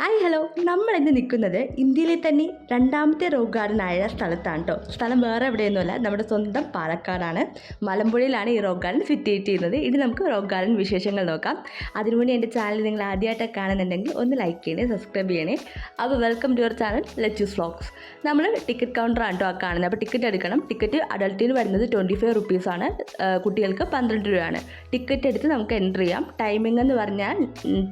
Hi hello. നമ്മൾ ഇന്ന് നിൽക്കുന്നത് ഇന്ത്യയിലെ തന്നെ രണ്ടാമത്തെ റോക്ക് ആയ സ്ഥലത്താണ് കേട്ടോ സ്ഥലം വേറെ എവിടെയൊന്നുമല്ല നമ്മുടെ സ്വന്തം പാലക്കാടാണ്. മലമ്പുഴയിലാണ് ഈ റോക്ക് ഗാർഡൻ ഫിറ്റ് ചെയ്യുന്നത് ഇനി നമുക്ക് റോക്ക് ഗാർഡൻ വിശേഷങ്ങൾ നോക്കാം. അതിനുവേണ്ടി എന്റെ ചാനൽ നിങ്ങൾ ആദ്യമായിട്ടൊക്കെ കാണുന്നുണ്ടെങ്കിൽ ഒന്ന് ലൈക്ക് ചെയ്യണേ സബ്സ്ക്രൈബ് ചെയ്യണേ. അപ്പോൾ welcome to your channel lettuce vlogs നമ്മൾ ടിക്കറ്റ് കൗണ്ടറാണ് കേട്ടോ ആ കാണുന്നത്. അപ്പോൾ ടിക്കറ്റ് എടുക്കണം. ടിക്കറ്റ് അഡൾട്ടിന് വരുന്നത് ട്വന്റി ഫൈവ് റുപ്പീസാണ് കുട്ടികൾക്ക് പന്ത്രണ്ട് രൂപയാണ്. ടിക്കറ്റ് എടുത്ത് നമുക്ക് എന്റർ ചെയ്യാം. ടൈമിംഗ് എന്ന് പറഞ്ഞാൽ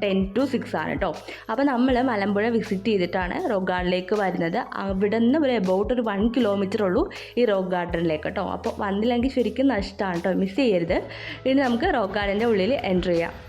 ടെൻ ടു സിക്സ് ആണ് കേട്ടോ അപ്പോൾ നമ്മൾ മലമ്പുഴ വിസിറ്റ് ചെയ്തിട്ടാണ് റോക്ക് ഗാർഡനിലേക്ക് വരുന്നത്. അവിടെ നിന്ന് ഒരു എബൌട്ട് ഒരു വൺ കിലോമീറ്റർ ഉള്ളൂ ഈ റോക്ക് ഗാർഡനിലേക്ക് കേട്ടോ. അപ്പോൾ വന്നില്ലെങ്കിൽ ശരിക്കും നഷ്ടമാണ് കേട്ടോ. മിസ് ചെയ്യരുത്. ഇനി നമുക്ക് റോക്ക് ഗാർഡന്റെ ഉള്ളിൽ എന്റർ ചെയ്യാം.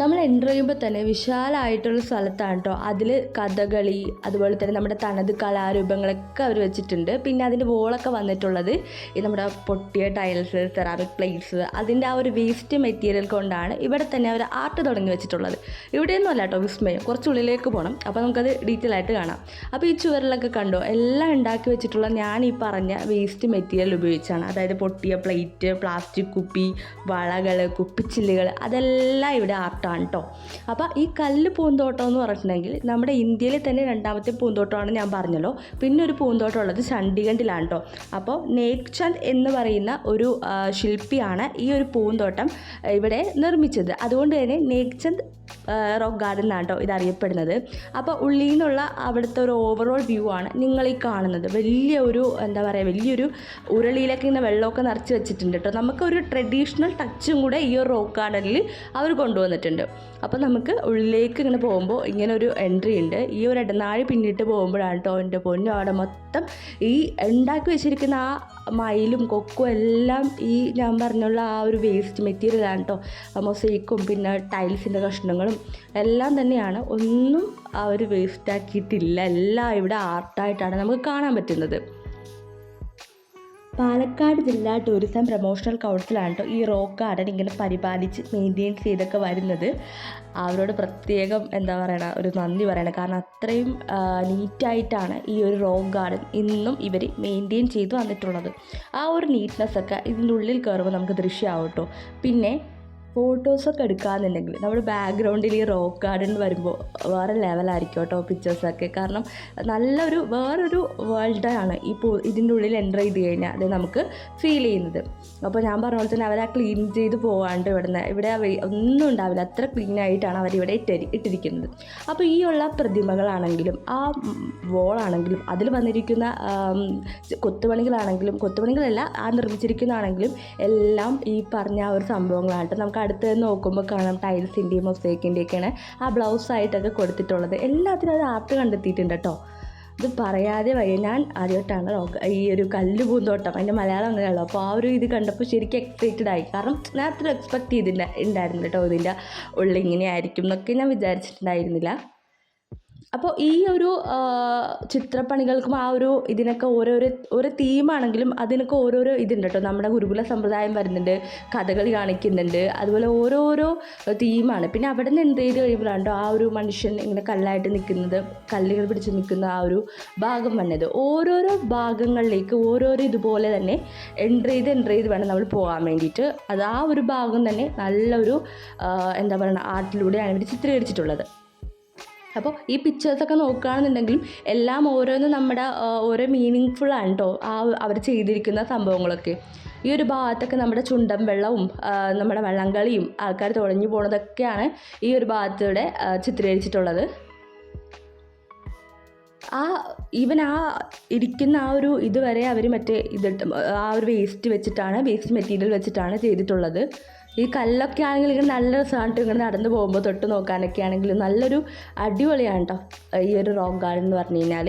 നമ്മൾ എന്റർ ചെയ്യുമ്പോൾ തന്നെ വിശാലമായിട്ടുള്ള സ്ഥലത്താണ് കേട്ടോ അതിൽ കഥകളി അതുപോലെ തന്നെ നമ്മുടെ തനത് കലാരൂപങ്ങളൊക്കെ അവർ വെച്ചിട്ടുണ്ട്. പിന്നെ അതിന്റെ വോളൊക്കെ വന്നിട്ടുള്ളത് ഈ നമ്മുടെ പൊട്ടിയ ടൈൽസ് സെറാമിക് പ്ലേറ്റ്സ് അതിന്റെ ആ ഒരു വേസ്റ്റ് മെറ്റീരിയൽ കൊണ്ടാണ് ഇവിടെ തന്നെ അവർ ആർട്ട് തുടങ്ങി വെച്ചിട്ടുള്ളത്. ഇവിടെയൊന്നും അല്ല കേട്ടോ വിസ്മയം. കുറച്ചുള്ളിലേക്ക് പോകണം അപ്പോൾ നമുക്കത് ഡീറ്റെയിൽ ആയിട്ട് കാണാം. അപ്പോൾ ഈ ചുവരിലൊക്കെ കണ്ടോ? എല്ലാം ഉണ്ടാക്കി വെച്ചിട്ടുള്ള ഞാൻ ഈ പറഞ്ഞ വേസ്റ്റ് മെറ്റീരിയൽ ഉപയോഗിച്ചാണ്. അതായത് പൊട്ടിയ പ്ലേറ്റ് പ്ലാസ്റ്റിക് കുപ്പി വളകൾ കുപ്പിച്ചില്ലുകൾ അതെല്ലാം ഇവിടെ ആർട്ടാണ് കേട്ടോ അപ്പോൾ ഈ കല്ല് പൂന്തോട്ടം എന്ന് പറഞ്ഞിട്ടുണ്ടെങ്കിൽ നമ്മുടെ ഇന്ത്യയിലെ തന്നെ രണ്ടാമത്തെ പൂന്തോട്ടമാണ് ഞാൻ പറഞ്ഞല്ലോ. പിന്നെ ഒരു പൂന്തോട്ടം ഉള്ളത് ചണ്ഡീഗഡിലാണ് കേട്ടോ അപ്പോൾ നേക് ചന്ദ് എന്ന് പറയുന്ന ഒരു ശില്പിയാണ് ഈ ഒരു പൂന്തോട്ടം ഇവിടെ നിർമ്മിച്ചത്. അതുകൊണ്ട് തന്നെ നേക് ചന്ദ് റോക്ക് ഗാർഡൻ എന്നാണ് കേട്ടോ ഇത് അപ്പോൾ ഉള്ളിൽ നിന്നുള്ള അവിടുത്തെ ഒരു ഓവറോൾ വ്യൂ ആണ് നിങ്ങൾ ഈ കാണുന്നത്. വലിയ ഒരു എന്താ പറയുക വലിയൊരു ഉരുളിയിലൊക്കെ ഇങ്ങനെ വെള്ളമൊക്കെ നിറച്ച് വെച്ചിട്ടുണ്ട് കേട്ടോ നമുക്കൊരു ട്രഡീഷണൽ ടച്ചും കൂടെ ഈ ഒരു റോക്ക് ഗാർഡനിൽ അവർ കൊണ്ടുവന്നിട്ടുണ്ട്. അപ്പോൾ നമുക്ക് ഉള്ളിലേക്ക് ഇങ്ങനെ പോകുമ്പോൾ ഇങ്ങനെ ഒരു എൻട്രി ഉണ്ട്. ഈ ഒരു ഇടനാഴി പിന്നിട്ട് പോകുമ്പോഴാണ് കേട്ടോ എന്റെ പൊന്നു അവിടെ മൊത്തം ഈ ഉണ്ടാക്കി വെച്ചിരിക്കുന്ന ആ മയിലും കൊക്കും എല്ലാം ഈ ഞാൻ പറഞ്ഞുള്ള ആ ഒരു വേസ്റ്റ് മെറ്റീരിയലാണ് കേട്ടോ മൊസൈക്കും പിന്നെ ടൈൽസിന്റെ കഷ്ണങ്ങളും എല്ലാം തന്നെയാണ്. ഒന്നും അവർ വേസ്റ്റാക്കിയിട്ടില്ല എല്ലാം ഇവിടെ ആർട്ടായിട്ടാണ് നമുക്ക് കാണാൻ പറ്റുന്നത്. പാലക്കാട് ജില്ലാ ടൂറിസം പ്രൊമോഷണൽ കൗൺസിലാണ് കേട്ടോ ഈ റോക്ക് ഗാർഡൻ ഇങ്ങനെ പരിപാലിച്ച് മെയിന്റെയിൻ ചെയ്തൊക്കെ വരുന്നത്. അവരോട് പ്രത്യേകം എന്താ പറയണ ഒരു നന്ദി പറയണം. കാരണം അത്രയും നീറ്റായിട്ടാണ് ഈ ഒരു റോക്ക് ഗാർഡൻ ഇന്നും ഇവർ മെയിന്റെയിൻ ചെയ്തു വന്നിട്ടുള്ളത്. ആ ഒരു നീറ്റ്നെസ് ഒക്കെ ഇതിന്റെ ഉള്ളിൽ കയറുമ്പോൾ നമുക്ക് ദൃശ്യമാവും കേട്ടോ പിന്നെ ഫോട്ടോസൊക്കെ എടുക്കാമെന്നുണ്ടെങ്കിൽ നമ്മുടെ ബാക്ക്ഗ്രൗണ്ടിൽ ഈ റോക്ക് ഗാർഡൻ വരുമ്പോൾ വേറെ ലെവലായിരിക്കും കേട്ടോ പിക്ചേഴ്സൊക്കെ കാരണം നല്ലൊരു വേറൊരു വേൾഡാണ് ഈ പൂ ഇതിന്റെ ഉള്ളിൽ എന്റർ ചെയ്ത് കഴിഞ്ഞാൽ അത് നമുക്ക് ഫീൽ ചെയ്യുന്നത്. അപ്പോൾ ഞാൻ പറഞ്ഞ പോലെ തന്നെ അവർ ആ ക്ലീൻ ചെയ്ത് പോകാണ്ട് ഇവിടുന്ന്. ഇവിടെ ഒന്നും ഉണ്ടാവില്ല. അത്ര ക്ലീൻ ആയിട്ടാണ് അവരിവിടെ ഇട്ടി ഇട്ടിരിക്കുന്നത്. അപ്പോൾ ഈ ഉള്ള പ്രതിമകളാണെങ്കിലും ആ വോളാണെങ്കിലും അതിൽ വന്നിരിക്കുന്ന കൊത്തുപണികളാണെങ്കിലും കൊത്തുപണികളല്ല ആ നിർമ്മിച്ചിരിക്കുന്നതാണെങ്കിലും എല്ലാം ഈ പറഞ്ഞ ആ ഒരു സംഭവങ്ങളായിട്ട് നമുക്ക് അടുത്ത് നോക്കുമ്പോൾ കാണാം ടൈൽസിന്റെയും മൊസൈക്കിന്റെയൊക്കെയാണ് ആ ബ്ലൗസ് ആയിട്ടൊക്കെ കൊടുത്തിട്ടുള്ളത്. എല്ലാത്തിനും അത് ആപ്പ് കണ്ടെത്തിയിട്ടുണ്ട് കേട്ടോ. ഇത് പറയാതെ വയ്യ. ഞാൻ ആദ്യമായിട്ടാണ് ഈ ഒരു കല്ല് പൂന്തോട്ടം അതിന്റെ മലയാളം അങ്ങനെയുള്ളൂ അപ്പോൾ ആ ഒരു ഇത് കണ്ടപ്പോൾ ശരിക്കും എക്സൈറ്റഡ് ആയി. കാരണം ഞാൻ അത്ര എക്സ്പെക്ട് ചെയ്തില്ല ഉണ്ടായിരുന്നു കേട്ടോ ഇതിന്റെ ഉള്ളിൽ ഇങ്ങനെ ആയിരിക്കും എന്നൊക്കെ ഞാൻ വിചാരിച്ചിട്ടുണ്ടായിരുന്നില്ല. അപ്പോൾ ഈ ഒരു ചിത്രപ്പണികൾക്കും ആ ഒരു ഇതിനൊക്കെ ഓരോരോ ഓരോ തീമാണെങ്കിലും അതിനൊക്കെ ഓരോരോ ഇതുണ്ട് കേട്ടോ നമ്മുടെ ഗുരുകുല സമ്പ്രദായം വരുന്നുണ്ട് കഥകളി കാണിക്കുന്നുണ്ട് അതുപോലെ ഓരോരോ തീമാണ്. പിന്നെ അവിടെ നിന്ന് എന്ത് ചെയ്ത് കഴിയുമ്പോഴാണ് ആ ഒരു മനുഷ്യൻ ഇങ്ങനെ കല്ലായിട്ട് നിൽക്കുന്നത് കല്ലുകൾ പിടിച്ച് നിൽക്കുന്ന ആ ഒരു ഭാഗം വന്നത്. ഓരോരോ ഭാഗങ്ങളിലേക്ക് ഓരോരോ ഇതുപോലെ തന്നെ എൻട്രി ചെയ്ത് എൻട്രി ചെയ്ത് വേണം നമ്മൾ പോകാൻ വേണ്ടിയിട്ട്. അത് ആ ഒരു ഭാഗം തന്നെ നല്ലൊരു എന്താ പറയുക ആർട്ടിലൂടെയാണ് ഇവർ ചിത്രീകരിച്ചിട്ടുള്ളത്. അപ്പോൾ ഈ പിക്ചേഴ്സൊക്കെ നോക്കുകയാണെന്നുണ്ടെങ്കിലും എല്ലാം ഓരോന്നും നമ്മുടെ ഓരോ മീനിങ് ഫുൾ ആണ് കേട്ടോ ആ അവർ ചെയ്തിരിക്കുന്ന സംഭവങ്ങളൊക്കെ. ഈ ഒരു ഭാഗത്തൊക്കെ നമ്മുടെ ചുണ്ടൻ വെള്ളവും നമ്മുടെ വള്ളംകളിയും ആൾക്കാർ തുഴഞ്ഞു പോണതൊക്കെയാണ് ഈ ഒരു ഭാഗത്തൂടെ ചിത്രീകരിച്ചിട്ടുള്ളത്. ആ ഈവൻ ആ ഇരിക്കുന്ന ആ ഒരു ഇതുവരെ അവർ മറ്റേ ഇതിട്ട് ആ ഒരു വേസ്റ്റ് വെച്ചിട്ടാണ് വേസ്റ്റ് മെറ്റീരിയൽ വെച്ചിട്ടാണ് ചെയ്തിട്ടുള്ളത്. ഈ കല്ലൊക്കെ ആണെങ്കിൽ ഇങ്ങനെ നല്ല രസമാണ് ഇങ്ങനെ നടന്നു പോകുമ്പോൾ തൊട്ട് നോക്കാനൊക്കെ ആണെങ്കിൽ നല്ലൊരു അടിപൊളിയാണ് കേട്ടോ ഈ ഒരു റോക്ക് ഗാർഡൻ എന്ന് പറഞ്ഞു കഴിഞ്ഞാൽ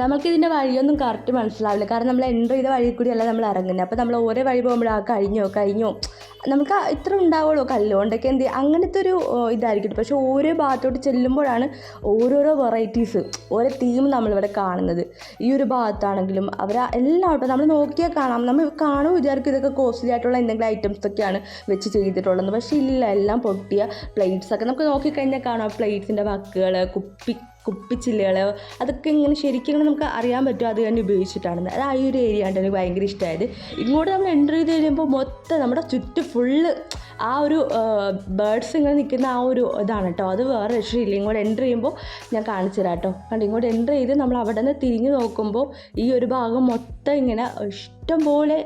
നമുക്കിതിന്റെ വഴിയൊന്നും കറക്റ്റ് മനസ്സിലാവില്ല. കാരണം നമ്മൾ എന്റർ ചെയ്ത വഴി കൂടിയല്ല നമ്മൾ ഇറങ്ങുന്നത് അപ്പോൾ നമ്മൾ ഓരോ വഴി പോകുമ്പോൾ ആ കഴിഞ്ഞോ കഴിഞ്ഞോ? നമുക്ക് ഇത്ര ഉണ്ടാവുള്ളൂ കല്ലുകൊണ്ടൊക്കെ എന്ത്? അങ്ങനത്തെ ഒരു ഇതായിരിക്കും. പക്ഷേ ഓരോ ഭാഗത്തോട്ട് ചെല്ലുമ്പോഴാണ് ഓരോരോ വെറൈറ്റീസ് ഓരോ തീം നമ്മളിവിടെ കാണുന്നത്. ഈ ഒരു ഭാഗത്താണെങ്കിലും അവർ എല്ലാം ഇപ്പോൾ നമ്മൾ നോക്കിയാൽ കാണാം. നമ്മൾ കാണും വിചാരിക്കും ഇതൊക്കെ കോസ്റ്റ്ലി ആയിട്ടുള്ള എന്തെങ്കിലും ഐറ്റംസ് ഒക്കെയാണ് വെച്ച് ചെയ്തിട്ടുള്ളത്. പക്ഷേ ഇല്ല എല്ലാം പൊട്ടിയ പ്ലേറ്റ്സൊക്കെ നമുക്ക് നോക്കിക്കഴിഞ്ഞാൽ കാണാം പ്ലേറ്റ്സിന്റെ വക്കുകൾ കുപ്പി കുപ്പിച്ചില്ലുകൾ അതൊക്കെ ഇങ്ങനെ ശരിക്കും ഇങ്ങനെ നമുക്ക് അറിയാൻ പറ്റും അത് തന്നെ ഉപയോഗിച്ചിട്ടാണെന്ന്. അത് ആ ഒരു ഏരിയ ആണ് എനിക്ക് ഭയങ്കര ഇഷ്ടമായത് ഇങ്ങോട്ട് നമ്മൾ എന്റർ ചെയ്ത് കഴിയുമ്പോൾ മൊത്തം നമ്മുടെ ചുറ്റും ഫുള്ള് ആ ഒരു ബേർഡ്സ് ഇങ്ങനെ നിൽക്കുന്ന ആ ഒരു ഇതാണ് കേട്ടോ അത് വേറെ രക്ഷയില്ല ഇങ്ങോട്ട് എന്റർ ചെയ്യുമ്പോൾ ഞാൻ കാണിച്ചു തരാം കേട്ടോ കണ്ട്? ഇങ്ങോട്ട് എന്റർ ചെയ്ത് നമ്മൾ അവിടെ നിന്ന് തിരിഞ്ഞ് നോക്കുമ്പോൾ ഈ ഒരു ഭാഗം മൊത്തം ഇങ്ങനെ ഇഷ്ടം പോലെ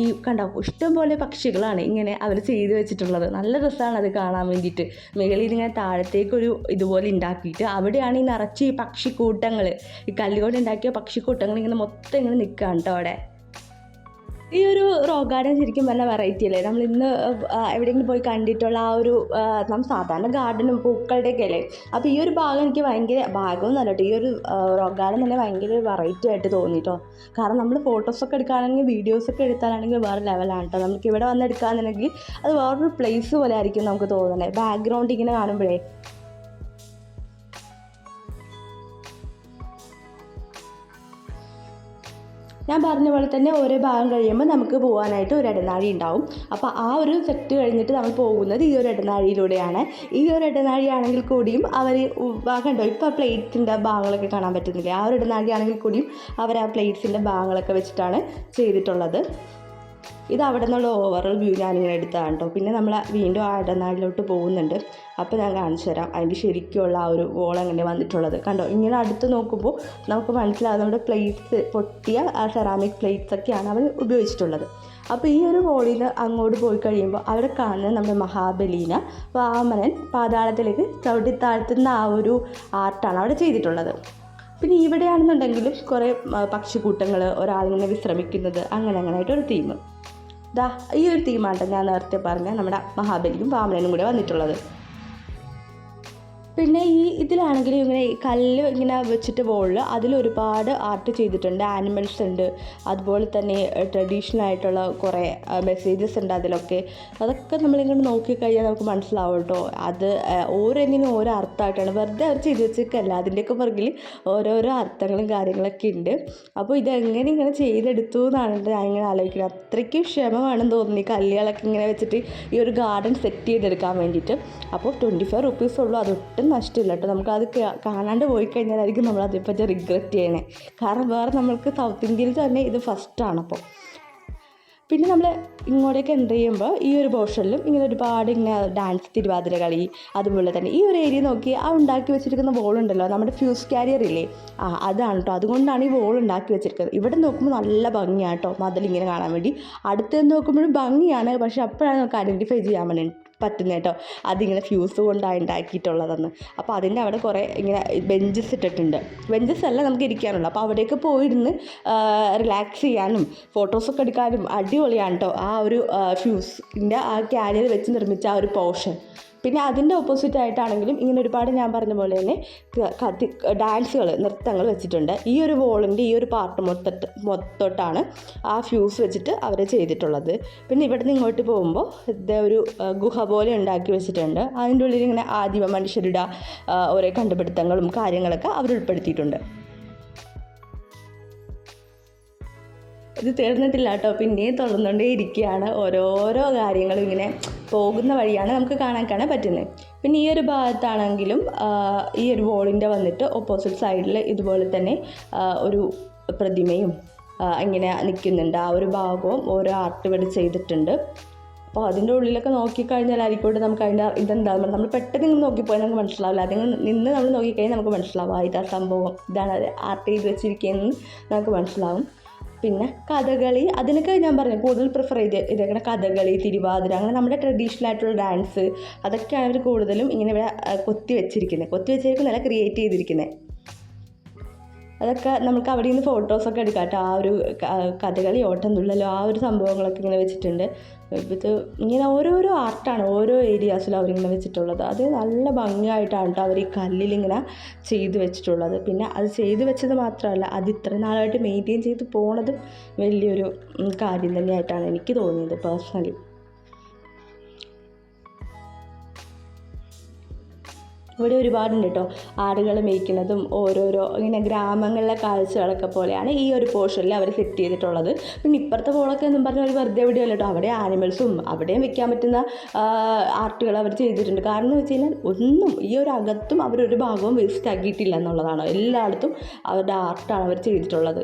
ഈ കണ്ടോ? ഇഷ്ടം പോലെ പക്ഷികളാണ് ഇങ്ങനെ അവർ ചെയ്ത് വെച്ചിട്ടുള്ളത്. നല്ല രസമാണ് അത് കാണാൻ വേണ്ടിയിട്ട്. മുകളിൽ ഇങ്ങനെ താഴത്തേക്കൊരു ഇതുപോലെ ഉണ്ടാക്കിയിട്ട് അവിടെയാണ് ഈ നിറച്ച് ഈ പക്ഷിക്കൂട്ടങ്ങൾ ഈ കല്ലുകൊണ്ട് ഉണ്ടാക്കിയ പക്ഷിക്കൂട്ടങ്ങൾ ഇങ്ങനെ മൊത്തം ഇങ്ങനെ നിൽക്കുകയാണ് കേട്ടോ അവിടെ. ഈ ഒരു റോക്ക് ഗാർഡൻ ശരിക്കും നല്ല വെറൈറ്റി അല്ലേ? നമ്മൾ ഇന്ന് എവിടെയെങ്കിലും പോയി കണ്ടിട്ടുള്ള ആ ഒരു നമ്മൾ സാധാരണ ഗാർഡനും പൂക്കളുടെയൊക്കെ അല്ലേ? അപ്പോൾ ഈ ഒരു ഭാഗം എനിക്ക് ഭയങ്കര ഭാഗമൊന്നും നല്ല ഈ ഒരു റോക്ക് ഗാർഡൻ തന്നെ ഭയങ്കര വെറൈറ്റി ആയിട്ട് തോന്നിട്ടോ കാരണം നമ്മൾ ഫോട്ടോസൊക്കെ എടുക്കുകയാണെങ്കിൽ വീഡിയോസൊക്കെ എടുത്താലാണെങ്കിൽ വേറെ ലെവലാണ് കേട്ടോ. നമുക്ക് ഇവിടെ വന്ന് എടുക്കുകയാണെന്നുണ്ടെങ്കിൽ അത് വേറൊരു പ്ലേസ് പോലെ ആയിരിക്കും നമുക്ക് തോന്നുന്നത് ബാക്ക്ഗ്രൗണ്ട് ഇങ്ങനെ കാണുമ്പോഴേ. ഞാൻ പറഞ്ഞ പോലെ തന്നെ ഓരോ ഭാഗം കഴിയുമ്പോൾ നമുക്ക് പോകാനായിട്ട് ഒരു ഇടനാഴി ഉണ്ടാവും. അപ്പോൾ ആ ഒരു സെറ്റ് കഴിഞ്ഞിട്ട് നമ്മൾ പോകുന്നത് ഈ ഒരു ഇടനാഴിയിലൂടെയാണ്. ഈ ഒരു ഇടനാഴി ആണെങ്കിൽ കൂടിയും അവർ കണ്ടോ? ഇപ്പോൾ പ്ലേറ്റ്സിന്റെ ഭാഗങ്ങളൊക്കെ കാണാൻ പറ്റുന്നില്ലേ? ആ ഒരു ഇടനാഴി ആണെങ്കിൽ കൂടിയും അവർ ആ പ്ലേറ്റ്സിന്റെ ഭാഗങ്ങളൊക്കെ വെച്ചിട്ടാണ് ചെയ്തിട്ടുള്ളത്. ഇത് അവിടെ നിന്നുള്ള ഓവറോൾ വ്യൂ ഞാനിങ്ങനെ എടുത്തതാണ് കേട്ടോ പിന്നെ നമ്മൾ വീണ്ടും ആ ഇടനാഴിലോട്ട് പോകുന്നുണ്ട്. അപ്പോൾ ഞാൻ കാണിച്ചു തരാം അതിന്റെ ശരിക്കുള്ള ആ ഒരു വോൾ എങ്ങനെ വന്നിട്ടുള്ളത്. കണ്ടോ? ഇങ്ങനെ അടുത്ത് നോക്കുമ്പോൾ നമുക്ക് മനസ്സിലാകും നമ്മുടെ പ്ലേറ്റ്സ് പൊട്ടിയ ആ സെറാമിക് പ്ലേറ്റ്സ് ഒക്കെയാണ് അവർ ഉപയോഗിച്ചിട്ടുള്ളത്. അപ്പോൾ ഈ ഒരു വോളിൽ അങ്ങോട്ട് പോയി കഴിയുമ്പോൾ അവിടെ കാണുന്ന നമ്മുടെ മഹാബലീന വാമനൻ പാതാളത്തിലേക്ക് ചവിട്ടി താഴ്ത്തുന്ന ആ ഒരു ആർട്ടാണ് അവിടെ ചെയ്തിട്ടുള്ളത്. പിന്നെ ഇവിടെയാണെന്നുണ്ടെങ്കിലും കുറേ പക്ഷിക്കൂട്ടങ്ങൾ ഒരാളിങ്ങനെ വിശ്രമിക്കുന്നത് അങ്ങനെ അങ്ങനെ ആയിട്ടൊരു തീം ദാ ഈ ഒരു തീമാണ് ഞാൻ നേരത്തെ പറഞ്ഞ നമ്മുടെ മഹാബലിയും വാമനനും കൂടെ വന്നിട്ടുള്ളത്. പിന്നെ ഈ ഇതിലാണെങ്കിൽ ഇങ്ങനെ കല്ല് ഇങ്ങനെ വെച്ചിട്ട് വോളിൽ അതിലൊരുപാട് ആർട്ട് ചെയ്തിട്ടുണ്ട്. ആനിമൽസ് ഉണ്ട്. അതുപോലെ തന്നെ ട്രഡീഷണൽ ആയിട്ടുള്ള കുറേ മെസ്സേജസ് ഉണ്ട് അതിലൊക്കെ. അതൊക്കെ നമ്മളിങ്ങനെ നോക്കിക്കഴിഞ്ഞാൽ നമുക്ക് മനസ്സിലാവും കേട്ടോ അത് ഓരോന്നിനും ഓരോ അർത്ഥമായിട്ടാണ്. വെറുതെ അവർ ചെയ്ത് വെച്ചേക്കല്ല. അതിന്റെയൊക്കെ പുറകിൽ ഓരോരോ അർത്ഥങ്ങളും കാര്യങ്ങളൊക്കെ ഉണ്ട്. അപ്പോൾ ഇതെങ്ങനെ ഇങ്ങനെ ചെയ്തെടുത്തു എന്നാണ് ഞാൻ ഇങ്ങനെ ആലോചിക്കുന്നത്. അത്രയ്ക്ക് ക്ഷമമാണെന്ന് തോന്നുന്നു ഈ കല്ലുകളൊക്കെ ഇങ്ങനെ വെച്ചിട്ട് ഈ ഒരു ഗാർഡൻ സെറ്റ് ചെയ്തെടുക്കാൻ വേണ്ടിയിട്ട്. അപ്പോൾ ട്വന്റി ഫൈവ് റുപ്പീസ് ഉള്ളൂ. അതൊട്ടും നഷ്ടമില്ല കേട്ടോ. നമുക്കത് കാണാണ്ട് പോയി കഴിഞ്ഞാലായിരിക്കും നമ്മൾ അതേപ്പറ്റി റിഗ്രറ്റ് ചെയ്യണേ. കാരണം വേറെ നമ്മൾക്ക് സൗത്ത് ഇന്ത്യയിൽ തന്നെ ഇത് ഫസ്റ്റാണ് അപ്പോൾ പിന്നെ നമ്മൾ ഇങ്ങോട്ടേക്ക് എന്റർ ചെയ്യുമ്പോൾ ഈ ഒരു പോർഷനിലും ഇങ്ങനെ ഒരുപാട് ഇങ്ങനെ ഡാൻസ് തിരുവാതിര കളി അതുപോലെ തന്നെ ഈ ഒരു ഏരിയ നോക്കി ആ ഉണ്ടാക്കി വെച്ചിരിക്കുന്ന വോൾ ഉണ്ടല്ലോ നമ്മുടെ ഫ്യൂസ് കാരിയർ ഇല്ലേ? ആ അതാണ് കേട്ടോ അതുകൊണ്ടാണ് ഈ വോൾ ഉണ്ടാക്കി വെച്ചിരിക്കുന്നത്. ഇവിടെ നോക്കുമ്പോൾ നല്ല ഭംഗിയാണ് കേട്ടോ മതിലിങ്ങനെ കാണാൻ വേണ്ടി. അടുത്ത് നിന്ന് നോക്കുമ്പോഴും ഭംഗിയാണ് പക്ഷേ അപ്പോഴാണ് നമുക്ക് ഐഡന്റിഫൈ ചെയ്യാൻ വേണ്ടി പറ്റുന്നത് കേട്ടോ അതിങ്ങനെ ഫ്യൂസ് കൊണ്ടാണ് ഉണ്ടാക്കിയിട്ടുള്ളതെന്ന് അപ്പോൾ അതിന്റെ അവിടെ കുറേ ഇങ്ങനെ ബെഞ്ചസ് ഇട്ടിട്ടുണ്ട്. ബെഞ്ചസ് അല്ല നമുക്ക് ഇരിക്കാനുള്ളൂ. അപ്പോൾ അവിടെയൊക്കെ പോയിരുന്ന് റിലാക്സ് ചെയ്യാനും ഫോട്ടോസൊക്കെ എടുക്കാനും അടിപൊളിയാണ് കേട്ടോ ആ ഒരു ഫ്യൂസിന്റെ ആ ക്യാരിയർ വെച്ച് നിർമ്മിച്ച ആ ഒരു പോർഷൻ പിന്നെ അതിന്റെ ഓപ്പോസിറ്റ് ആയിട്ടാണെങ്കിലും ഇങ്ങനെ ഒരുപാട് ഞാൻ പറഞ്ഞ പോലെ തന്നെ കഥി ഡാൻസുകൾ നൃത്തങ്ങൾ വെച്ചിട്ടുണ്ട്. ഈ ഒരു വോളിന്റെ ഈ ഒരു പാർട്ട് മൊത്തട്ട് മൊത്തോട്ടാണ് ആ ഫ്യൂസ് വെച്ചിട്ട് അവർ ചെയ്തിട്ടുള്ളത്. പിന്നെ ഇവിടുന്ന് ഇങ്ങോട്ട് പോകുമ്പോൾ ഇത് ഒരു ഗുഹ പോലെ ഉണ്ടാക്കി വെച്ചിട്ടുണ്ട്. അതിന്റെ ഉള്ളിൽ ഇങ്ങനെ ആദിമ മനുഷ്യരുടെ ഓരോ കണ്ടുപിടുത്തങ്ങളും കാര്യങ്ങളൊക്കെ അവർ ഉൾപ്പെടുത്തിയിട്ടുണ്ട്. ഇത് തീർന്നിട്ടില്ല കേട്ടോ. പിന്നെയും തുടർന്നുകൊണ്ടേ ഇരിക്കുകയാണ്. ഓരോരോ കാര്യങ്ങളും ഇങ്ങനെ പോകുന്ന വഴിയാണ് നമുക്ക് കാണാൻ കാണാൻ പറ്റുന്നത്. പിന്നെ ഈ ഒരു ഭാഗത്താണെങ്കിലും ഈ ഒരു വോളിന്റെ വന്നിട്ട് ഓപ്പോസിറ്റ് സൈഡിൽ ഇതുപോലെ തന്നെ ഒരു പ്രതിമയും ഇങ്ങനെ നിൽക്കുന്നുണ്ട്. ആ ഒരു ഭാഗവും ഓരോ ആർട്ട് ഇവിടെ ചെയ്തിട്ടുണ്ട്. അപ്പോൾ അതിന്റെ ഉള്ളിലൊക്കെ നോക്കിക്കഴിഞ്ഞാൽ ആയിക്കോട്ടെ നമുക്ക് അതിന്റെ ഇതെന്താ നമ്മൾ പെട്ടെന്ന് ഇങ്ങനെ നോക്കിപ്പോയാൽ നമുക്ക് മനസ്സിലാവില്ല. അതിങ്ങനെ നിന്ന് നമ്മൾ നോക്കിക്കഴിഞ്ഞാൽ നമുക്ക് മനസ്സിലാവും. ഇതാ സംഭവം. ഇതാണ് ആർട്ട് ചെയ്ത് വെച്ചിരിക്കുന്നതെന്ന് നമുക്ക് മനസ്സിലാവും. പിന്നെ കഥകളി അതിനൊക്കെ ഞാൻ പറഞ്ഞു കൂടുതൽ പ്രിഫർ ചെയ്ത് ഇതേക്കണ കഥകളി തിരുവാതിര അങ്ങനെ നമ്മുടെ ട്രഡീഷണൽ ആയിട്ടുള്ള ഡാൻസ് അതൊക്കെയാണ് അവർ കൂടുതലും ഇങ്ങനെ ഇവിടെ കൊത്തി വെച്ചിരിക്കുന്നത് കൊത്തി വെച്ചിരിക്കുന്നല്ല ക്രിയേറ്റ് ചെയ്തിരിക്കുന്നത് അതൊക്കെ നമുക്ക് അവിടെ നിന്ന് ഫോട്ടോസൊക്കെ എടുക്കാം. കേട്ടോ. ആ ഒരു കഥകളി കഥകളി ഓട്ടംതുള്ളലോ ആ ഒരു സംഭവങ്ങളൊക്കെ ഇങ്ങനെ വെച്ചിട്ടുണ്ട്. ഇത് ഇങ്ങനെ ഓരോരോ ആർട്ടാണ് ഓരോ ഏരിയാസിലും അവരിങ്ങനെ വെച്ചിട്ടുള്ളത്. അത് നല്ല ഭംഗിയായിട്ടാണ് കേട്ടോ അവർ ഈ കല്ലിലിങ്ങനെ ചെയ്തു വെച്ചിട്ടുള്ളത്. പിന്നെ അത് ചെയ്തു വെച്ചത് മാത്രമല്ല അത് ഇത്ര നാളായിട്ട് മെയിന്റെയിൻ ചെയ്ത് പോണതും വലിയൊരു കാര്യം തന്നെയായിട്ടാണ് എനിക്ക് തോന്നിയത് പേഴ്സണലി ഇവിടെ ഒരുപാടുണ്ട് കേട്ടോ ആടുകൾ മേയ്ക്കുന്നതും ഓരോരോ ഇങ്ങനെ ഗ്രാമങ്ങളിലെ കാഴ്ചകളൊക്കെ പോലെയാണ് ഈ ഒരു പോർഷനിൽ അവർ സെറ്റ് ചെയ്തിട്ടുള്ളത്. പിന്നെ ഇപ്പുറത്തെ പോളൊക്കെ എന്നും പറഞ്ഞാൽ ഒരു വെറുതെ എവിടെയല്ല കേട്ടോ അവിടെ ആനിമൽസും അവിടെയും വെക്കാൻ പറ്റുന്ന ആർട്ടുകൾ അവർ ചെയ്തിട്ടുണ്ട്. കാരണം എന്ന് വെച്ച് കഴിഞ്ഞാൽ ഒന്നും ഈ ഒരു അകത്തും അവരൊരു ഭാഗവും വേസ്റ്റ് ആക്കിയിട്ടില്ല എന്നുള്ളതാണ്. എല്ലായിടത്തും അവരുടെ ആർട്ടാണ് അവർ ചെയ്തിട്ടുള്ളത്.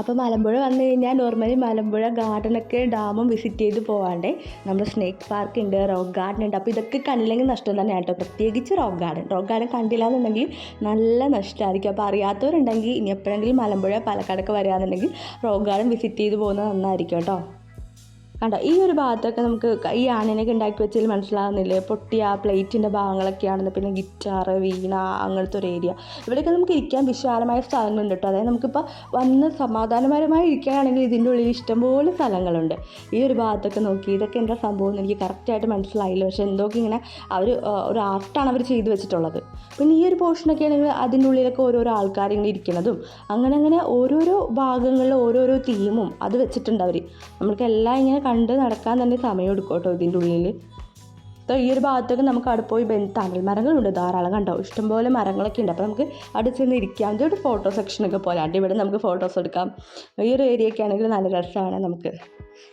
അപ്പോൾ മലമ്പുഴ വന്നു കഴിഞ്ഞാൽ നോർമലി മലമ്പുഴ ഗാർഡനൊക്കെ ഡാമും വിസിറ്റ് ചെയ്ത് പോവാണ്ടേ. നമ്മൾ സ്നേക്ക് പാർക്ക് ഉണ്ട് റോക്ക് ഗാർഡൻ ഉണ്ട്. അപ്പോൾ ഇതൊക്കെ കണ്ടില്ലെങ്കിൽ നഷ്ടം തന്നെയാണ് കേട്ടോ പ്രത്യേകിച്ച് റോക്ക് ഗാർഡൻ റോക്ക് ഗാർഡൻ കണ്ടില്ല എന്നുണ്ടെങ്കിൽ നല്ല നഷ്ടമായിരിക്കും. അപ്പോൾ അറിയാത്തവരുണ്ടെങ്കിൽ ഇനി എപ്പോഴെങ്കിലും മലമ്പുഴ പാലക്കാടൊക്കെ വരികയാണെന്നുണ്ടെങ്കിൽ റോക്ക് ഗാർഡൻ വിസിറ്റ് ചെയ്ത് പോകുന്നത് നന്നായിരിക്കും കേട്ടോ. കണ്ടോ ഈ ഒരു ഭാഗത്തൊക്കെ നമുക്ക് ഈ ആണിനൊക്കെ ഉണ്ടാക്കി വെച്ചതിൽ മനസ്സിലാകുന്നില്ലേ പൊട്ടിയ പ്ലേറ്റിന്റെ ഭാഗങ്ങളൊക്കെയാണെന്ന്. പിന്നെ ഗിറ്റാർ വീണ അങ്ങനത്തെ ഒരു ഏരിയ ഇവിടെയൊക്കെ നമുക്ക് ഇരിക്കാൻ വിശാലമായ സ്ഥലങ്ങളുണ്ട് കേട്ടോ. അതായത് നമുക്കിപ്പോൾ വന്ന് സമാധാനപരമായി ഇരിക്കുകയാണെങ്കിൽ ഇതിന്റെ ഉള്ളിൽ ഇഷ്ടംപോലെ സ്ഥലങ്ങളുണ്ട്. ഈ ഒരു ഭാഗത്തൊക്കെ നോക്കി ഇതൊക്കെ എന്താ സംഭവം എന്ന് എനിക്ക് കറക്റ്റായിട്ട് മനസ്സിലായില്ല. പക്ഷേ എന്തൊക്കെ ഇങ്ങനെ അവർ ഒരു ആർട്ടാണ് അവർ ചെയ്തു വെച്ചിട്ടുള്ളത്. പിന്നെ ഈ ഒരു പോർഷനൊക്കെ ആണെങ്കിൽ അതിന്റെ ഉള്ളിലൊക്കെ ഓരോരോ ആൾക്കാർ ഇങ്ങനെ ഇരിക്കുന്നതും. അങ്ങനെ അങ്ങനെ ഓരോരോ ഭാഗങ്ങളിൽ ഓരോരോ തീമും അത് വെച്ചിട്ടുണ്ട് അവർ നമ്മൾക്ക് എല്ലാം ഇങ്ങനെ കണ്ട് നടക്കാൻ തന്നെ സമയം എടുക്കും കേട്ടോ ഇതിന്റെ ഉള്ളിൽ. അപ്പോൾ ഈ ഒരു ഭാഗത്തൊക്കെ നമുക്ക് അവിടെ പോയി ബെൻ തണൽ മരങ്ങളുണ്ട് ധാരാളം കണ്ടോ? ഇഷ്ടംപോലെ മരങ്ങളൊക്കെ ഉണ്ട്. അപ്പോൾ നമുക്ക് അവിടെ ചെന്ന് ഇരിക്കാം. ഇതൊരു ഫോട്ടോ സെക്ഷനൊക്കെ പോലെ. അവിടെ ഇവിടെ നമുക്ക് ഫോട്ടോസ് എടുക്കാം. ഈ ഒരു ഏരിയ ഒക്കെ ആണെങ്കിൽ നല്ല രസമാണ് നമുക്ക്.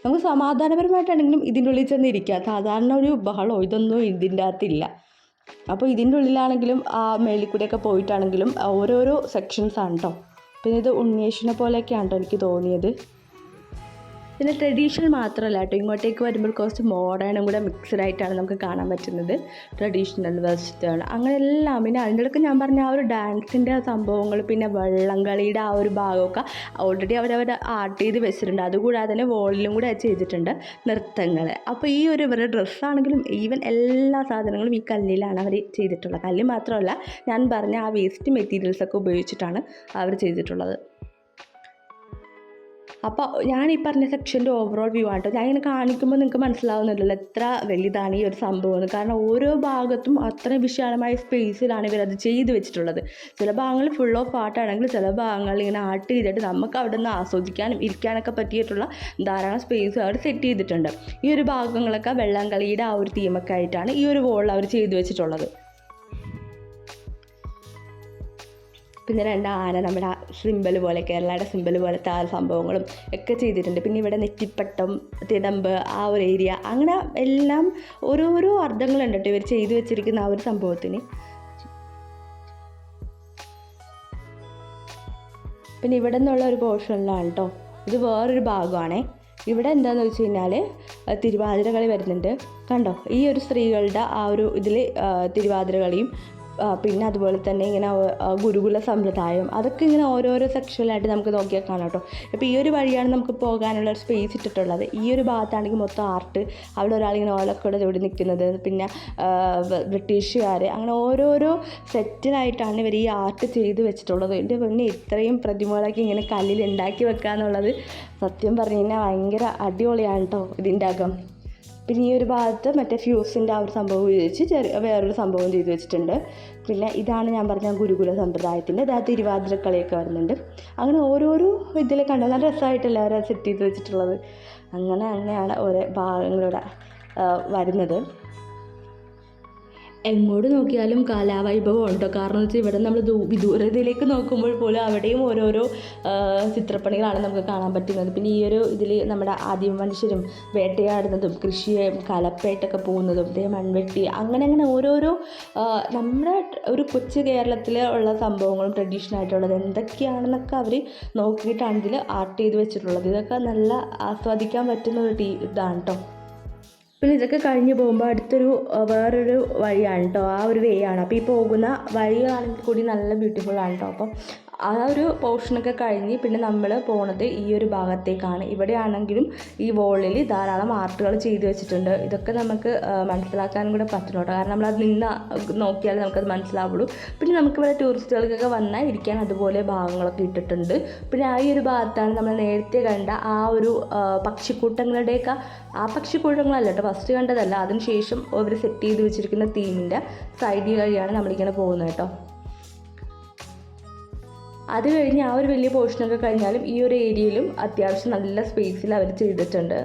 നമുക്ക് സമാധാനപരമായിട്ടാണെങ്കിലും ഇതിന്റെ ഉള്ളിൽ ചെന്ന് ഇരിക്കാം. സാധാരണ ഒരു ബഹളോ ഇതൊന്നും ഇതിന്റെ അകത്തില്ല. അപ്പോൾ ഇതിന്റെ ഉള്ളിലാണെങ്കിലും ആ മേളിൽ കൂടെയൊക്കെ പോയിട്ടാണെങ്കിലും ഓരോരോ സെക്ഷൻസ് ആണ് കേട്ടോ പിന്നെ ഇത് ഉണ്ണിയേഷിനെ പോലെയൊക്കെയാണ് കേട്ടോ എനിക്ക് തോന്നിയത്. പിന്നെ ട്രഡീഷണൽ മാത്രമല്ല കേട്ടോ. ഇങ്ങോട്ടേക്ക് വരുമ്പോൾ കുറച്ച് മോഡേണും കൂടെ മിക്സഡ് ആയിട്ടാണ് നമുക്ക് കാണാൻ പറ്റുന്നത്. ട്രഡീഷണൽ വെസ്റ്റേൺ അങ്ങനെ എല്ലാം. പിന്നെ അതിന്റെ ഇടയ്ക്ക് ഞാൻ പറഞ്ഞ ആ ഒരു ഡാൻസിന്റെ സംഭവങ്ങൾ പിന്നെ വള്ളംകളിയുടെ ആ ഒരു ഭാഗമൊക്കെ ഓൾറെഡി അവരവർ ആർട്ട് ചെയ്ത് വെച്ചിട്ടുണ്ട്. അതുകൂടാതെ തന്നെ വോളിലും കൂടെ ചെയ്തിട്ടുണ്ട് നൃത്തങ്ങൾ അപ്പോൾ ഈ ഒരു ഇവരുടെ ഡ്രസ്സാണെങ്കിലും ഈവൻ എല്ലാ സാധനങ്ങളും ഈ കല്ലിലാണ് അവർ ചെയ്തിട്ടുള്ളത്. കല്ല് മാത്രമല്ല ഞാൻ പറഞ്ഞ ആ വേസ്റ്റ് മെറ്റീരിയൽസൊക്കെ ഉപയോഗിച്ചിട്ടാണ് അവർ ചെയ്തിട്ടുള്ളത്. അപ്പോൾ ഞാൻ ഈ പറഞ്ഞ സെക്ഷന്റെ ഓവറോൾ വ്യൂ ആണ് കേട്ടോ ഞാൻ ഇങ്ങനെ കാണിക്കുമ്പോൾ നിങ്ങൾക്ക് മനസ്സിലാവുന്നില്ലല്ലോ എത്ര വലുതാണ് ഈ ഒരു സംഭവം എന്ന്. കാരണം ഓരോ ഭാഗത്തും അത്ര വിശാലമായ സ്പേസിലാണ് ഇവരത് ചെയ്ത് വെച്ചിട്ടുള്ളത്. ചില ഭാഗങ്ങൾ ഫുൾ ഓഫ് ആർട്ടാണെങ്കിൽ ചില ഭാഗങ്ങൾ ഇങ്ങനെ ആർട്ട് ചെയ്തിട്ട് നമുക്ക് അവിടെ നിന്ന് ആസ്വദിക്കാനും ഇരിക്കാനൊക്കെ പറ്റിയിട്ടുള്ള ധാരാളം സ്പേസ് അവർ സെറ്റ് ചെയ്തിട്ടുണ്ട്. ഈ ഒരു ഭാഗങ്ങളൊക്കെ വെള്ളം കളിയുടെ ആ ഒരു തീമൊക്കെ ആയിട്ടാണ് ഈ ഒരു വോളിൽ അവർ ചെയ്തു വെച്ചിട്ടുള്ളത്. പിന്നെ രണ്ട് ആന നമ്മുടെ സിമ്പൽ പോലെ കേരളയുടെ സിമ്പൽ പോലത്തെ ആ സംഭവങ്ങളും ഒക്കെ ചെയ്തിട്ടുണ്ട്. പിന്നെ ഇവിടെ നെറ്റിപ്പട്ടം തിടമ്പ് ആ ഒരു ഏരിയ അങ്ങനെ എല്ലാം ഓരോരോ അർത്ഥങ്ങളുണ്ട് കേട്ടോ. ഇവർ ചെയ്തു വെച്ചിരിക്കുന്ന ആ ഒരു സംഭവത്തിന്. പിന്നെ ഇവിടെ നിന്നുള്ള ഒരു പോർഷനിലാണ് കേട്ടോ ഇത് വേറൊരു ഭാഗമാണേ. ഇവിടെ എന്താണെന്ന് വെച്ച് കഴിഞ്ഞാൽ തിരുവാതിര കളി വരുന്നുണ്ട്. കണ്ടോ? ഈ ഒരു സ്ത്രീകളുടെ ആ ഒരു ഇതിൽ തിരുവാതിര കളിയും പിന്നെ അതുപോലെ തന്നെ ഇങ്ങനെ ഗുരുകുല സമ്പ്രദായം അതൊക്കെ ഇങ്ങനെ ഓരോരോ സെക്ഷനിലായിട്ട് നമുക്ക് നോക്കിയാൽ കാണാം കേട്ടോ അപ്പോൾ ഈ ഒരു വഴിയാണ് നമുക്ക് പോകാനുള്ള ഒരു സ്പേസ് ഇട്ടിട്ടുള്ളത്. ഈ ഒരു ഭാഗത്താണെങ്കിൽ മൊത്തം ആർട്ട് അവിടെ ഒരാളിങ്ങനെ ഓലക്കൂടെ ചൂടി നിൽക്കുന്നത് പിന്നെ ബ്രിട്ടീഷുകാർ അങ്ങനെ ഓരോരോ സെറ്റിനായിട്ടാണ് ഇവർ ഈ ആർട്ട് ചെയ്ത് വെച്ചിട്ടുള്ളത്. എന്റെ പിന്നെ ഇത്രയും പ്രതിമകളൊക്കെ ഇങ്ങനെ കല്ലിൽ ഉണ്ടാക്കി വെക്കുക എന്നുള്ളത് സത്യം പറഞ്ഞു കഴിഞ്ഞാൽ ഭയങ്കര അടിപൊളിയാണ് കേട്ടോ ഇതിന്റെ അകം. പിന്നെ ഈ ഒരു ഭാഗത്ത് മറ്റേ ഫ്യൂസിന്റെ ആ ഒരു സംഭവം ഉപയോഗിച്ച് ചെറിയ വേറൊരു സംഭവം ചെയ്തു വെച്ചിട്ടുണ്ട്. പിന്നെ ഇതാണ് ഞാൻ പറഞ്ഞ ഗുരുകുല സമ്പ്രദായത്തിന്റെ അതായത് തിരുവാതിരക്കളിയൊക്കെ വരുന്നുണ്ട്. അങ്ങനെ ഓരോരോ ഇതിൽ കണ്ട നല്ല രസമായിട്ടല്ലേ അവരെ സെറ്റ് ചെയ്ത് വെച്ചിട്ടുള്ളത്. അങ്ങനെ അങ്ങനെയാണ് ഓരോ ഭാഗങ്ങളിവിടെ വരുന്നത്. എങ്ങോട്ട് നോക്കിയാലും കലാവൈഭവം ഉണ്ടോ? കാരണം വെച്ചാൽ ഇവിടെ നമ്മൾ വിദൂരതയിലേക്ക് നോക്കുമ്പോൾ പോലും അവിടെയും ഓരോരോ ചിത്രപ്പണികളാണ് നമുക്ക് കാണാൻ പറ്റുന്നത്. പിന്നെ ഈ ഒരു ഇതിൽ നമ്മുടെ ആദിമ മനുഷ്യരും വേട്ടയാടുന്നതും കൃഷിയെ കലപ്പേട്ടൊക്കെ പോകുന്നതും ഇതേ മൺവെട്ടി അങ്ങനെ അങ്ങനെ ഓരോരോ നമ്മുടെ ഒരു കൊച്ചു കേരളത്തിൽ ഉള്ള സംഭവങ്ങളും ട്രഡീഷണൽ ആയിട്ടുള്ളത് എന്തൊക്കെയാണെന്നൊക്കെ അവർ നോക്കിയിട്ടാണ് ഇതിൽ ആർട്ട് ചെയ്ത് വെച്ചിട്ടുള്ളത്. ഇതൊക്കെ നല്ല ആസ്വദിക്കാൻ പറ്റുന്ന ഒരു ടീ ഇതാണ് കേട്ടോ പിന്നെ ഇതൊക്കെ കഴിഞ്ഞ് പോകുമ്പോൾ അടുത്തൊരു വേറൊരു വഴിയാണ് കേട്ടോ ആ ഒരു വേ ആണ്. അപ്പോൾ ഈ പോകുന്ന വഴിയാണെങ്കിൽ കൂടി നല്ല ബ്യൂട്ടിഫുൾ ആണ് കേട്ടോ അപ്പം ആ ഒരു പോർഷനൊക്കെ കഴിഞ്ഞ് പിന്നെ നമ്മൾ പോണത് ഈ ഒരു ഭാഗത്തേക്കാണ്. ഇവിടെയാണെങ്കിലും ഈ വോളിൽ ധാരാളം ആർട്ടുകൾ ചെയ്തു വെച്ചിട്ടുണ്ട്. ഇതൊക്കെ നമുക്ക് മനസ്സിലാക്കാനും കൂടെ പറ്റണം കേട്ടോ. കാരണം നമ്മളത് നിന്ന് നോക്കിയാലേ നമുക്കത് മനസ്സിലാവുള്ളൂ. പിന്നെ നമുക്ക് ഇവിടെ ടൂറിസ്റ്റുകൾക്കൊക്കെ വന്നാൽ ഇരിക്കാൻ അതുപോലെ ഭാഗങ്ങളൊക്കെ ഇട്ടിട്ടുണ്ട്. പിന്നെ ആ ഈ ഒരു ഭാഗത്താണ് നമ്മൾ നേരത്തെ കണ്ട ആ ഒരു പക്ഷിക്കൂട്ടങ്ങളുടെയൊക്കെ ആ പക്ഷിക്കൂട്ടങ്ങളല്ല കേട്ടോ ഫസ്റ്റ് കണ്ടതല്ല. അതിനുശേഷം അവർ സെറ്റ് ചെയ്ത് വെച്ചിരിക്കുന്ന തീമിന്റെ സൈഡ് വഴിയാണ് നമ്മളിങ്ങനെ പോകുന്നത് കേട്ടോ. അത് കഴിഞ്ഞ് ആ ഒരു വലിയ പോർഷനൊക്കെ കഴിഞ്ഞാലും ഈ ഒരു ഏരിയയിലും അത്യാവശ്യം നല്ല സ്പേസിൽ അവർ ചെയ്തിട്ടുണ്ട്.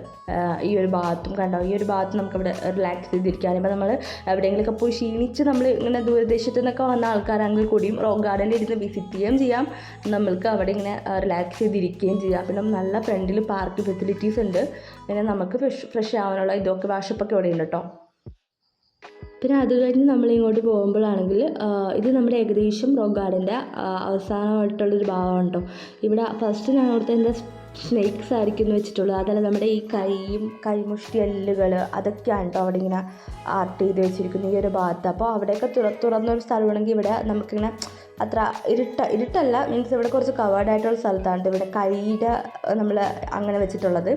ഈ ഒരു ഭാഗത്തും കണ്ടോ? ഈ ഒരു ഭാഗത്ത് നമുക്കിവിടെ റിലാക്സ് ചെയ്തിരിക്കാൻ ഇപ്പോൾ നമ്മൾ എവിടെയെങ്കിലുമൊക്കെ പോയി ക്ഷീണിച്ച് നമ്മൾ ഇങ്ങനെ ദൂരദേശത്ത് നിന്നൊക്കെ വന്ന ആൾക്കാരാണെങ്കിൽ കൂടിയും റോക്ക് ഗാർഡനിൽ ഇരുന്ന് വിസിറ്റ് ചെയ്യുകയും ചെയ്യാം. നമ്മൾക്ക് അവിടെ ഇങ്ങനെ റിലാക്സ് ചെയ്തിരിക്കുകയും ചെയ്യാം. പിന്നെ നല്ല ഫ്രണ്ടിൽ പാർക്ക് ഫെസിലിറ്റീസ് ഉണ്ട്. പിന്നെ നമുക്ക് ഫ്രഷ് ഫ്രഷ് ആവാനുള്ള ഇതൊക്കെ വാഷപ്പൊക്കെ ഇവിടെ ഉണ്ട് കേട്ടോ പിന്നെ അത് കഴിഞ്ഞ് നമ്മൾ ഇങ്ങോട്ട് പോകുമ്പോഴാണെങ്കിൽ ഇത് നമ്മുടെ ഏകദേശം റോക്ക് ഗാർഡന്റെ അവസാനമായിട്ടുള്ളൊരു ഭാഗമാണ് കേട്ടോ. ഇവിടെ ഫസ്റ്റ് ഞാൻ അവിടുത്തെ എന്താ സ്നേക്സ് ആയിരിക്കും എന്ന് വെച്ചിട്ടുള്ളത്. അതല്ല നമ്മുടെ ഈ കൈയും കൈമുഷ്ടി എല്ലുകൾ അതൊക്കെയാണ് കേട്ടോ അവിടെ ഇങ്ങനെ ആർട്ട് ചെയ്ത് വെച്ചിരിക്കുന്നത് ഈ ഒരു ഭാഗത്ത്. അപ്പോൾ അവിടെയൊക്കെ തുറ തുറന്നൊരു സ്ഥലമാണെങ്കിൽ ഇവിടെ നമുക്കിങ്ങനെ അത്ര ഇരുട്ട ഇരുട്ടല്ല മീൻസ് ഇവിടെ കുറച്ച് കവേർഡായിട്ടുള്ള സ്ഥലത്താണ് ഇവിടെ കൈയുടെ നമ്മൾ അങ്ങനെ വെച്ചിട്ടുള്ളത്.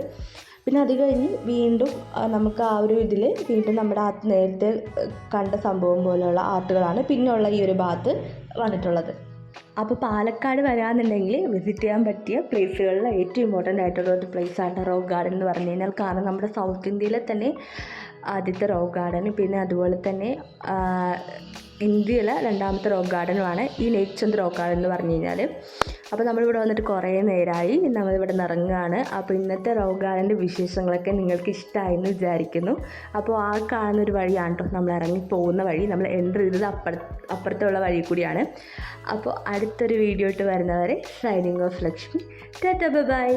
പിന്നെ അത് കഴിഞ്ഞ് വീണ്ടും നമുക്ക് ആ ഒരു ഇതിൽ വീണ്ടും നമ്മുടെ ആ നേരത്തെ കണ്ട സംഭവം പോലെയുള്ള ആർട്ടുകളാണ് പിന്നെയുള്ള ഈ ഒരു ഭാഗത്ത് വന്നിട്ടുള്ളത്. അപ്പോൾ പാലക്കാട് വരാമെന്നുണ്ടെങ്കിൽ വിസിറ്റ് ചെയ്യാൻ പറ്റിയ പ്ലേസുകളിൽ ഏറ്റവും ഇമ്പോർട്ടന്റ് ആയിട്ടുള്ള ഒരു പ്ലേസാണ് റോക്ക് ഗാർഡൻ എന്ന് പറഞ്ഞു കഴിഞ്ഞാൽ. കാരണം നമ്മുടെ സൗത്ത് ഇന്ത്യയിലെ തന്നെ ആദ്യത്തെ റോക്ക് ഗാർഡൻ പിന്നെ അതുപോലെ തന്നെ ഇന്ത്യയിലെ രണ്ടാമത്തെ റോക്ക് ഗാർഡനുമാണ് ഈ നെയ്ച്ചന്ത് റോക്ക് ഗാർഡൻ എന്ന് പറഞ്ഞു കഴിഞ്ഞാൽ അപ്പോൾ നമ്മളിവിടെ വന്നിട്ട് കുറേ നേരമായി നമ്മളിവിടെ നിന്ന് ഇറങ്ങുകയാണ് അപ്പോൾ ഇന്നത്തെ റോഗാലന്റെ വിശേഷങ്ങളൊക്കെ നിങ്ങൾക്ക് ഇഷ്ടമായെന്ന് വിചാരിക്കുന്നു. അപ്പോൾ ആ കാണുന്ന ഒരു വഴിയാണ് കേട്ടോ നമ്മൾ ഇറങ്ങി പോകുന്ന വഴി. നമ്മൾ എന്റർ ചെയ്തത് അപ്പുറ അപ്പുറത്തുള്ള വഴി കൂടിയാണ്. അപ്പോൾ അടുത്തൊരു വീഡിയോ ഇട്ട് വരുന്നവരെ signing off Lakshmi tata bye.